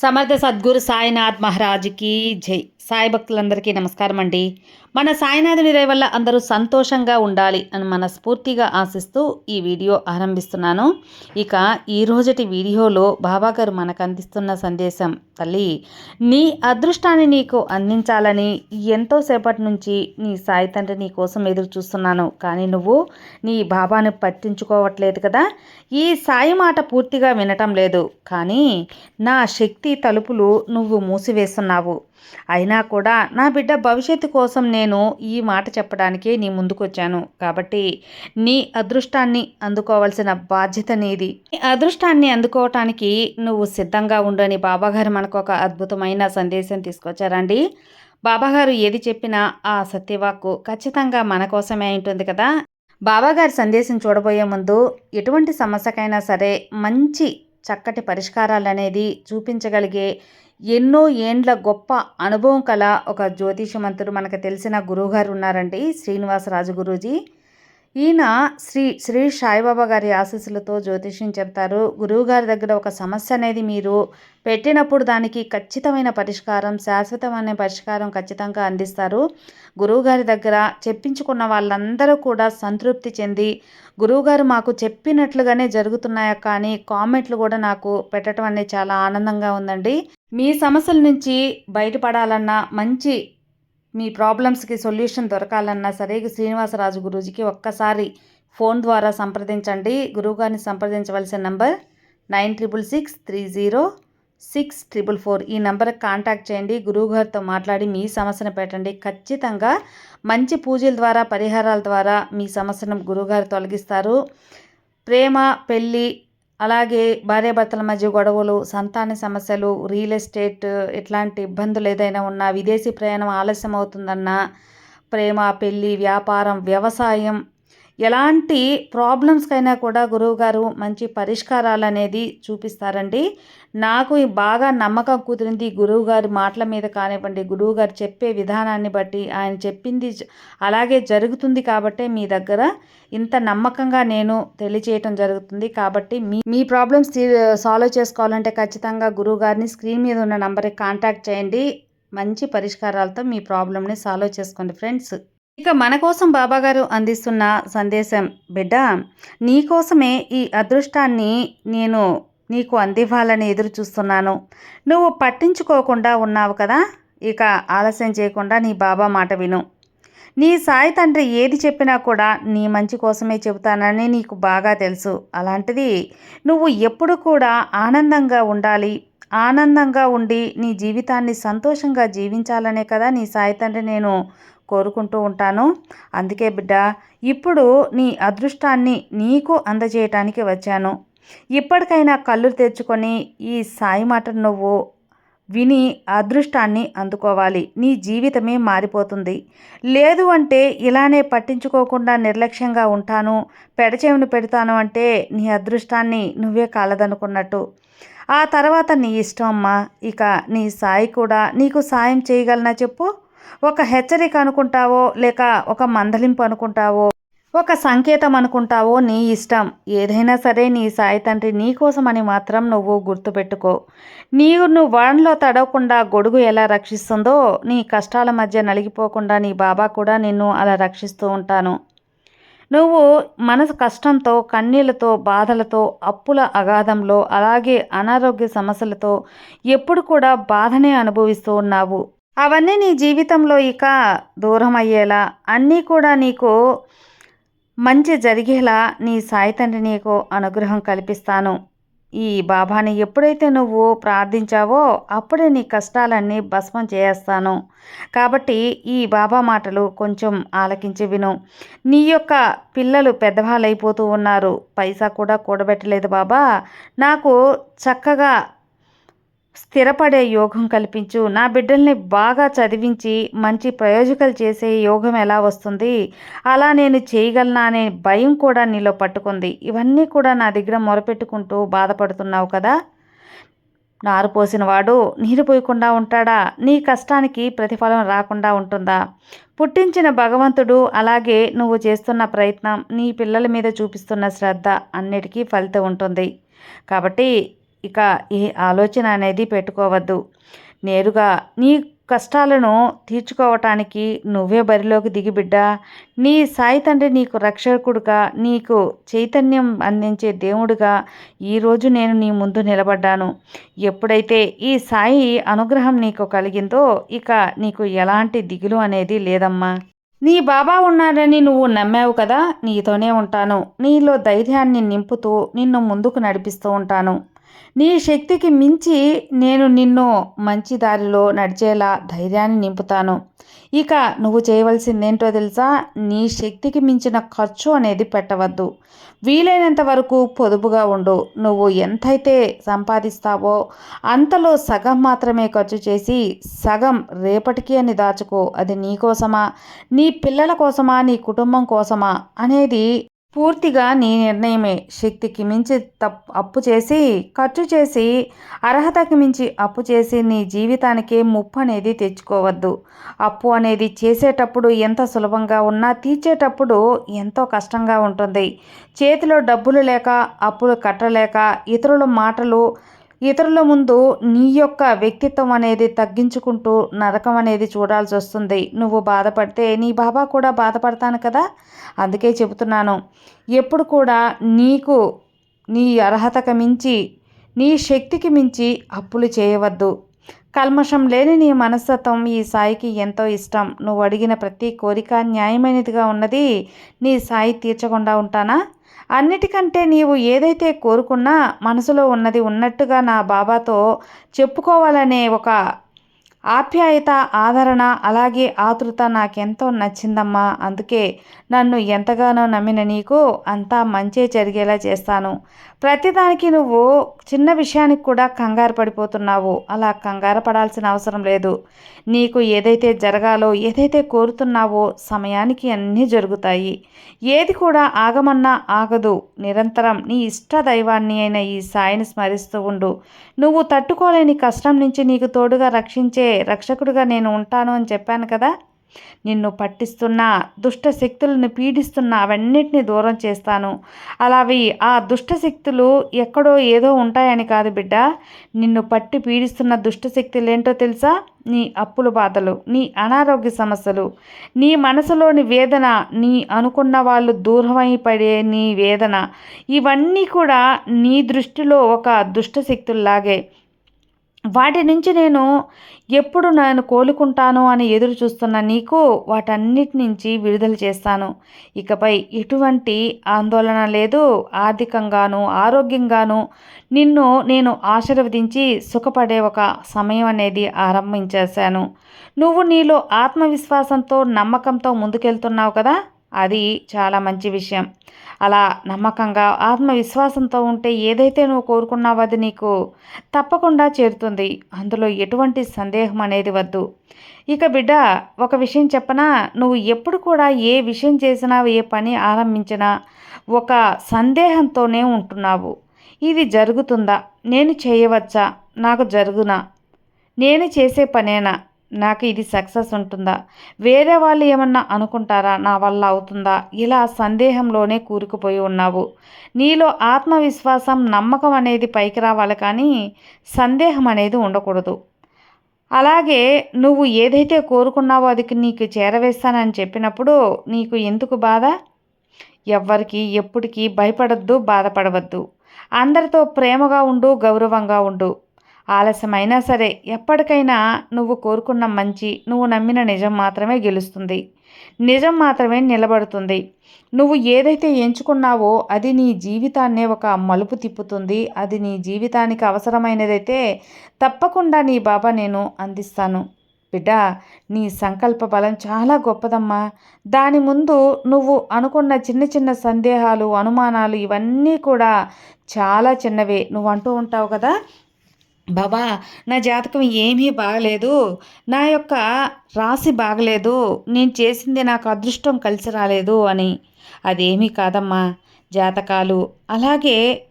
సమర్థ సద్గురు సాయినాథ్ మహారాజ్కి జై. సాయి భక్తులందరికీ నమస్కారం అండి. మన సాయినాథుని దయ వల్ల అందరూ సంతోషంగా ఉండాలి అని మనస్ఫూర్తిగా ఆశిస్తూ ఈ వీడియో ఆరంభిస్తున్నాను. ఇక ఈ వీడియోలో బాబాగారు మనకు అందిస్తున్న సందేశం తల్లి నీ అదృష్టాన్ని నీకు అందించాలని ఎంతో సేపటి నుంచి నీ సాయి తండ్రి నీ కోసం ఎదురు చూస్తున్నాను. కానీ నువ్వు నీ బాబాను పట్టించుకోవట్లేదు కదా. ఈ సాయి మాట పూర్తిగా వినటం లేదు. కానీ నా శక్తి తలుపులు నువ్వు మూసివేస్తున్నావు. అయినా కూడా నా బిడ్డ భవిష్యత్తు కోసం నేను ఈ మాట చెప్పడానికే నీ ముందుకొచ్చాను. కాబట్టి నీ అదృష్టాన్ని అందుకోవాల్సిన బాధ్యత నీది. నీ అదృష్టాన్ని అందుకోవటానికి నువ్వు సిద్ధంగా ఉండని బాబాగారు మనకు ఒక అద్భుతమైన సందేశం తీసుకొచ్చారండి. బాబాగారు ఏది చెప్పినా ఆ సత్యవాక్కు ఖచ్చితంగా మన కోసమే ఉంటుంది కదా. బాబాగారి సందేశం చూడబోయే ముందు ఎటువంటి సమస్యకైనా సరే మంచి చక్కటి పరిష్కారాలు అనేది చూపించగలిగే ఎన్నో ఏండ్ల గొప్ప అనుభవం కల ఒక జ్యోతిషమంతుడు మనకు తెలిసిన గురువుగారు ఉన్నారండి. శ్రీనివాసరాజు గురూజీ ఈయన శ్రీ శ్రీ సాయిబాబా గారి ఆశీస్సులతో జ్యోతిష్యం చెప్తారు. గురువుగారి దగ్గర ఒక సమస్య అనేది మీరు పెట్టినప్పుడు దానికి ఖచ్చితమైన పరిష్కారం శాశ్వతమైన పరిష్కారం ఖచ్చితంగా అందిస్తారు. గురువుగారి దగ్గర చెప్పించుకున్న వాళ్ళందరూ కూడా సంతృప్తి చెంది గురువుగారు మాకు చెప్పినట్లుగానే జరుగుతున్నాయా కానీ కామెంట్లు కూడా నాకు పెట్టడం అనేది చాలా ఆనందంగా ఉందండి. మీ సమస్యల నుంచి బయటపడాలన్నా మంచి మీ ప్రాబ్లమ్స్కి సొల్యూషన్ దొరకాలన్నా సరే శ్రీనివాసరాజు గురూజీకి ఒక్కసారి ఫోన్ ద్వారా సంప్రదించండి. గురువుగారిని సంప్రదించవలసిన number nine triple six three zero six triple four. ఈ నెంబర్కి కాంటాక్ట్ చేయండి. గురువుగారితో మాట్లాడి మీ సమస్యను పెట్టండి. ఖచ్చితంగా మంచి పూజల ద్వారా పరిహారాల ద్వారా మీ సమస్యను గురువుగారు తొలగిస్తారు. ప్రేమ పెళ్ళి అలాగే భార్యాభర్తల మధ్య గొడవలు సంతాన సమస్యలు రియల్ ఎస్టేట్ ఇట్లాంటి ఇబ్బందులు ఏదైనా ఉన్నా విదేశీ ప్రయాణం ఆలస్యం అవుతుందన్నా ప్రేమ పెళ్ళి వ్యాపారం వ్యవసాయం ఎలాంటి ప్రాబ్లమ్స్కైనా కూడా గురువుగారు మంచి పరిష్కారాలు అనేది చూపిస్తారండి. నాకు బాగా నమ్మకం కుదిరింది గురువుగారి మాటల మీద కానివ్వండి గురువుగారు చెప్పే విధానాన్ని బట్టి ఆయన చెప్పింది అలాగే జరుగుతుంది కాబట్టే మీ దగ్గర ఇంత నమ్మకంగా నేను తెలియచేయటం జరుగుతుంది కాబట్టి మీ మీ ప్రాబ్లమ్స్ సాల్వ్ చేసుకోవాలంటే ఖచ్చితంగా గురువుగారిని స్క్రీన్ మీద ఉన్న నంబర్కి కాంటాక్ట్ చేయండి. మంచి పరిష్కారాలతో మీ ప్రాబ్లమ్ని సాల్వ్ చేసుకోండి ఫ్రెండ్స్. ఇక మన కోసం బాబాగారు అందిస్తున్న సందేశం బిడ్డ నీకోసమే ఈ అదృష్టాన్ని నేను నీకు అందివ్వాలని ఎదురు చూస్తున్నాను. నువ్వు పట్టించుకోకుండా ఉన్నావు కదా? ఇక ఆలస్యం చేయకుండా నీ బాబా మాట విను. నీ సాయి తండ్రి ఏది చెప్పినా కూడా నీ మంచి కోసమే చెబుతానని నీకు బాగా తెలుసు. అలాంటిది నువ్వు ఎప్పుడు కూడా ఆనందంగా ఉండాలి. ఆనందంగా ఉండి నీ జీవితాన్ని సంతోషంగా జీవించాలనే కదా నీ సాయి తండ్రి నేను కోరుకుంటూ ఉంటాను. అందుకే బిడ్డ ఇప్పుడు నీ అదృష్టాన్ని నీకు అందజేయటానికి వచ్చాను. ఇప్పటికైనా కళ్ళు తెచ్చుకొని ఈ సాయి మాట నువ్వు విని అదృష్టాన్ని అందుకోవాలి. నీ జీవితమే మారిపోతుంది. లేదు అంటే ఇలానే పట్టించుకోకుండా నిర్లక్ష్యంగా ఉంటాను పెడచేవును పెడతాను అంటే నీ అదృష్టాన్ని నువ్వే కాలదనుకున్నట్టు. ఆ తర్వాత నీ ఇష్టం అమ్మా. ఇక నీ సాయి కూడా నీకు సాయం చేయగలనా చెప్పు? ఒక హెచ్చరిక అనుకుంటావో లేక ఒక మందలింపు అనుకుంటావో? ఒక సంకేతం అనుకుంటావో నీ ఇష్టం. ఏదైనా సరే నీ సాయి తండ్రి నీకోసమని మాత్రం నువ్వు గుర్తుపెట్టుకో. నీవు నువ్వు వానలో తడవకుండా గొడుగు ఎలా రక్షిస్తుందో నీ కష్టాల మధ్య నలిగిపోకుండా నీ బాబా కూడా నిన్ను అలా రక్షిస్తూ ఉంటాను. నువ్వు మనసు కష్టంతో కన్నీళ్ళతో బాధలతో అప్పుల అగాధంలో అలాగే అనారోగ్య సమస్యలతో ఎప్పుడు కూడా బాధనే అనుభవిస్తూ ఉన్నావు. అవన్నీ నీ జీవితంలో ఇక దూరం అయ్యేలా అన్నీ కూడా నీకు మంచి జరిగేలా నీ సాయి తండ్రి నీకు అనుగ్రహం కల్పిస్తాను. ఈ బాబాని ఎప్పుడైతే నువ్వు ప్రార్థించావో అప్పుడే నీ కష్టాలన్నీ భస్మం చేస్తాను కాబట్టి ఈ బాబా మాటలు కొంచెం ఆలకించి విను. నీ యొక్క పిల్లలు పెద్దవాళ్ళు అయిపోతూ ఉన్నారు. పైసా కూడా కూడబెట్టలేదు బాబా. నాకు చక్కగా స్థిరపడే యోగం కల్పించు. నా బిడ్డల్ని బాగా చదివించి మంచి ప్రయోజకాలు చేసే యోగం ఎలా వస్తుంది? అలా నేను చేయగలనా అనే భయం కూడా నీలో పట్టుకుంది. ఇవన్నీ కూడా నా దగ్గర మొరపెట్టుకుంటూ బాధపడుతున్నావు కదా? నారు పోసిన వాడు నీరు పోయకుండా ఉంటాడా? నీ కష్టానికి ప్రతిఫలం రాకుండా ఉంటుందా? పుట్టించిన భగవంతుడు అలాగే నువ్వు చేస్తున్న ప్రయత్నం నీ పిల్లల మీద చూపిస్తున్న శ్రద్ధ అన్నిటికీ ఫలితం ఉంటుంది. కాబట్టి ఇక ఈ ఆలోచన అనేది పెట్టుకోవద్దు. నేరుగా నీ కష్టాలను తీర్చుకోవటానికి నువ్వే బరిలోకి దిగిబిడ్డా నీ సాయి తండ్రి నీకు రక్షకుడుగా నీకు చైతన్యం అందించే దేవుడుగా ఈరోజు నేను నీ ముందు నిలబడ్డాను. ఎప్పుడైతే ఈ సాయి అనుగ్రహం నీకు కలిగిందో ఇక నీకు ఎలాంటి దిగులు అనేది లేదమ్మా. నీ బాబా ఉన్నాడని నువ్వు నమ్మావు కదా నీతోనే ఉంటాను. నీలో ధైర్యాన్ని నింపుతూ నిన్ను ముందుకు నడిపిస్తూ ఉంటాను. నీ శక్తికి మించి నేను నిన్ను మంచి దారిలో నడిచేలా ధైర్యాన్ని నింపుతాను. ఇక నువ్వు చేయవలసిందేంటో తెలుసా? నీ శక్తికి మించిన ఖర్చు అనేది పెట్టవద్దు. వీలైనంత వరకు పొదుపుగా ఉండు. నువ్వు ఎంతైతే సంపాదిస్తావో అంతలో సగం మాత్రమే ఖర్చు చేసి సగం రేపటికి అని దాచుకో. అది నీ కోసమా? నీ పిల్లల కోసమా? నీ కుటుంబం కోసమా? అనేది పూర్తిగా నీ నిర్ణయమే. శక్తికి మించి తప్పు అప్పు చేసి ఖర్చు చేసి అర్హతకి మించి అప్పు చేసి నీ జీవితానికే ముప్పు అనేది తెచ్చుకోవద్దు. అప్పు అనేది చేసేటప్పుడు ఎంత సులభంగా ఉన్నా తీర్చేటప్పుడు ఎంతో కష్టంగా ఉంటుంది. చేతిలో డబ్బులు లేక అప్పులు కట్టలేక ఇతరుల మాటలు ఇతరుల ముందు నీ యొక్క వ్యక్తిత్వం అనేది తగ్గించుకుంటూ నరకం అనేది చూడాల్సి వస్తుంది. నువ్వు బాధపడితే నీ బాబా కూడా బాధపడతాను కదా? అందుకే చెబుతున్నాను. ఎప్పుడు కూడా నీకు నీ అర్హతకు మించి నీ శక్తికి మించి అప్పులు చేయవద్దు. కల్మషం లేని నీ మనస్తత్వం ఈ సాయికి ఎంతో ఇష్టం. నువ్వు అడిగిన ప్రతి కోరిక న్యాయమైనదిగా ఉన్నది నీ సాయి తీర్చకుండా ఉంటానా? అన్నిటికంటే నీవు ఏదైతే కోరుకున్నా మనసులో ఉన్నది ఉన్నట్టుగా నా బాబాతో చెప్పుకోవాలనే ఒక ఆప్యాయత ఆదరణ అలాగే ఆతృత నాకెంతో నచ్చిందమ్మా. అందుకే నన్ను ఎంతగానో నమ్మిన నీకు అంతా మంచే జరిగేలా చేస్తాను. ప్రతిదానికి నువ్వు చిన్న విషయానికి కూడా కంగారు పడిపోతున్నావు. అలా కంగారు పడాల్సిన అవసరం లేదు. నీకు ఏదైతే జరగాలో ఏదైతే కోరుతున్నావో సమయానికి అన్నీ జరుగుతాయి. ఏది కూడా ఆగమన్నా ఆగదు. నిరంతరం నీ ఇష్ట దైవాన్ని అయిన ఈ సాయిని స్మరిస్తూ ఉండు. నువ్వు తట్టుకోలేని కష్టం నుంచి నీకు తోడుగా రక్షించే రక్షకుడిగా నేను ఉంటాను అని చెప్పాను కదా. నిన్ను పట్టిస్తున్న దుష్ట శక్తులను పీడిస్తున్న అవన్నిటిని దూరం చేస్తాను. అలావి ఆ దుష్ట శక్తులు ఎక్కడో ఏదో ఉంటాయని కాదు బిడ్డ. నిన్ను పట్టి పీడిస్తున్న దుష్ట శక్తులు ఏంటో తెలుసా? నీ అప్పుల బాధలు నీ అనారోగ్య సమస్యలు నీ మనసులోని వేదన నీ అనుకున్న వాళ్ళు దూరమై పడే నీ వేదన ఇవన్నీ కూడా నీ దృష్టిలో ఒక దుష్ట శక్తుల్లాగే. వాటి నుంచి నేను ఎప్పుడు నేను కోలుకుంటాను అని ఎదురు చూస్తున్న నీకు వాటన్నిటి నుంచి విడుదల చేస్తాను. ఇకపై ఎటువంటి ఆందోళన లేదు. ఆర్థికంగాను ఆరోగ్యంగాను నిన్ను నేను ఆశీర్వదించి సుఖపడే ఒక సమయం అనేది ఆరంభించేశాను. నువ్వు నీలో ఆత్మవిశ్వాసంతో నమ్మకంతో ముందుకెళ్తున్నావు కదా? అది చాలా మంచి విషయం. అలా నమ్మకంగా ఆత్మవిశ్వాసంతో ఉంటే ఏదైతే నువ్వు కోరుకున్నావో అది నీకు తప్పకుండా చేరుతుంది. అందులో ఎటువంటి సందేహం అనేది వద్దు. ఇక బిడ్డ ఒక విషయం చెప్పనా? నువ్వు ఎప్పుడు కూడా ఏ విషయం చేసినా ఏ పని ఆరంభించినా ఒక సందేహంతోనే ఉంటున్నావు. ఇది జరుగుతుందా? నేను చేయవచ్చా? నాకు జరుగునా? నేను చేసే పనేనా? నాకు ఇది సక్సెస్ ఉంటుందా? వేరే వాళ్ళు ఏమన్నా అనుకుంటారా? నా వల్ల అవుతుందా? ఇలా సందేహంలోనే కూరుకుపోయి ఉన్నావు. నీలో ఆత్మవిశ్వాసం నమ్మకం అనేది పైకి రావాలి కానీ సందేహం అనేది ఉండకూడదు. అలాగే నువ్వు ఏదైతే కోరుకున్నావో అది నీకు చేరవేస్తానని చెప్పినప్పుడు నీకు ఎందుకు బాధ? ఎవ్వరికి ఎప్పటికీ భయపడద్దు బాధపడవద్దు. అందరితో ప్రేమగా ఉండు గౌరవంగా ఉండు. ఆలస్యమైనా సరే ఎప్పటికైనా నువ్వు కోరుకున్న మంచి నువ్వు నమ్మిన నిజం మాత్రమే గెలుస్తుంది. నిజం మాత్రమే నిలబడుతుంది. నువ్వు ఏదైతే ఎంచుకున్నావో అది నీ జీవితాన్నే ఒక మలుపు తిప్పుతుంది. అది నీ జీవితానికి అవసరమైనదైతే తప్పకుండా నీ బాబా నేను అందిస్తాను. బిడ్డ నీ సంకల్ప బలం చాలా గొప్పదమ్మా. దాని ముందు నువ్వు అనుకున్న చిన్న చిన్న సందేహాలు అనుమానాలు ఇవన్నీ కూడా చాలా చిన్నవే. నువ్వు అంటూ ఉంటావు కదా బాబా నా జాతకం ఏమీ బాగలేదు. నా యొక్క రాశి బాగలేదు. నేను చేసింది నాకు అదృష్టం కలిసి రాలేదు అని. అదేమీ కాదమ్మా. జాతకాలు అలాగే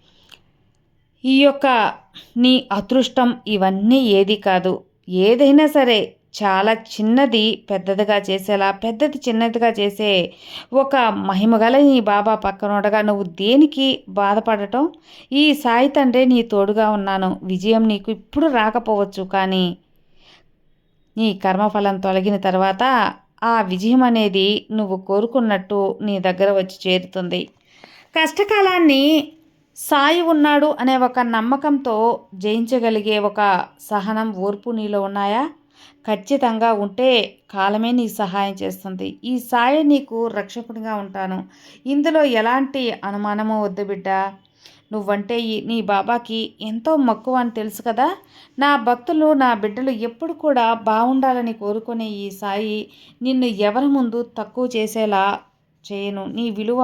ఈ యొక్క నీ అదృష్టం ఇవన్నీ ఏది కాదు. ఏదైనా సరే చాలా చిన్నది పెద్దదిగా చేసేలా పెద్దది చిన్నదిగా చేసే ఒక మహిమగల నీ బాబా పక్కనుండగా నువ్వు దేనికి బాధపడటం? ఈ సాయి తండ్రే నీ తోడుగా ఉన్నాను. విజయం నీకు ఇప్పుడు రాకపోవచ్చు కానీ నీ కర్మఫలం తొలగిన తర్వాత ఆ విజయం అనేది నువ్వు కోరుకున్నట్టు నీ దగ్గర వచ్చి చేరుతుంది. కష్టకాలాన్ని సాయి ఉన్నాడు అనే ఒక నమ్మకంతో జయించగలిగే ఒక సహనం ఓర్పు నీలో ఉన్నాయా? ఖచ్చితంగా ఉంటే కాలమే నీకు సహాయం చేస్తుంది. ఈ సాయి నీకు రక్షకుడిగా ఉంటాను. ఇందులో ఎలాంటి అనుమానమో వద్దు బిడ్డ. నువ్వంటే నీ బాబాకి ఎంతో మక్కువ అని తెలుసు కదా. నా భక్తులు నా బిడ్డలు ఎప్పుడు కూడా బాగుండాలని కోరుకునే ఈ సాయి నిన్ను ఎవరి ముందు తక్కువ చేసేలా చేయను. నీ విలువ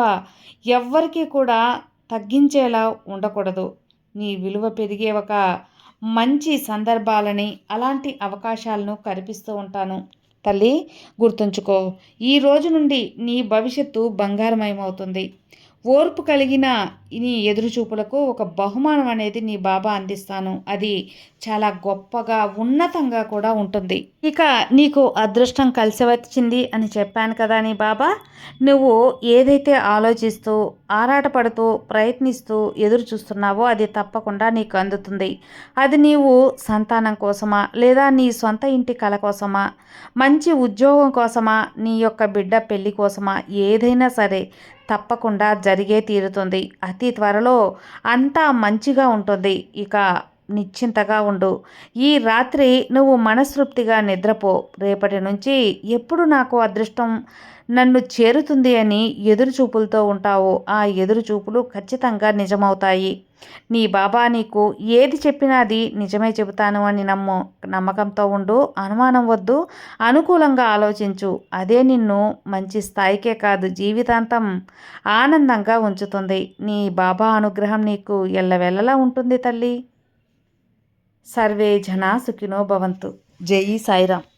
ఎవ్వరికీ కూడా తగ్గించేలా ఉండకూడదు. నీ విలువ పెరిగే ఒక మంచి సందర్భాలని అలాంటి అవకాశాలను కల్పిస్తూ ఉంటాను. తల్లి గుర్తుంచుకో ఈ రోజు నుండి నీ భవిష్యత్తు బంగారమయమవుతుంది. ఓర్పు కలిగిన నీ ఎదురుచూపులకు ఒక బహుమానం అనేది నీ బాబా అందిస్తాను. అది చాలా గొప్పగా ఉన్నతంగా కూడా ఉంటుంది. ఇక నీకు అదృష్టం కలిసి వచ్చింది అని చెప్పాను కదా నీ బాబా. నువ్వు ఏదైతే ఆలోచిస్తూ ఆరాటపడుతూ ప్రయత్నిస్తూ ఎదురు చూస్తున్నావో అది తప్పకుండా నీకు అందుతుంది. అది నీవు సంతానం కోసమా లేదా నీ సొంత ఇంటి కళ కోసమా? మంచి ఉద్యోగం కోసమా? నీ యొక్క బిడ్డ పెళ్ళి కోసమా? ఏదైనా సరే తప్పకుండా జరిగే తీరుతుంది. అతి త్వరలో అంతా మంచిగా ఉంటుంది. ఇక నిశ్చింతగా ఉండు. ఈ రాత్రి నువ్వు మనస్తృప్తిగా నిద్రపో. రేపటి నుంచి ఎప్పుడు నాకు అదృష్టం నన్ను చేరుతుంది అని ఎదురుచూపులతో ఉంటావు. ఆ ఎదురుచూపులు ఖచ్చితంగా నిజమవుతాయి. నీ బాబా నీకు ఏది చెప్పినా అది నిజమే చెబుతాను అని నమ్ము నమ్మకంతో ఉండు అనుమానం వద్దు అనుకూలంగా ఆలోచించు. అదే నిన్ను మంచి స్థాయికే కాదు జీవితాంతం ఆనందంగా ఉంచుతుంది. నీ బాబా అనుగ్రహం నీకు ఎల్లవెల్లలా ఉంటుంది తల్లి. సర్వే జనా సుఖినో భవంతు. జై సాయిరామ్.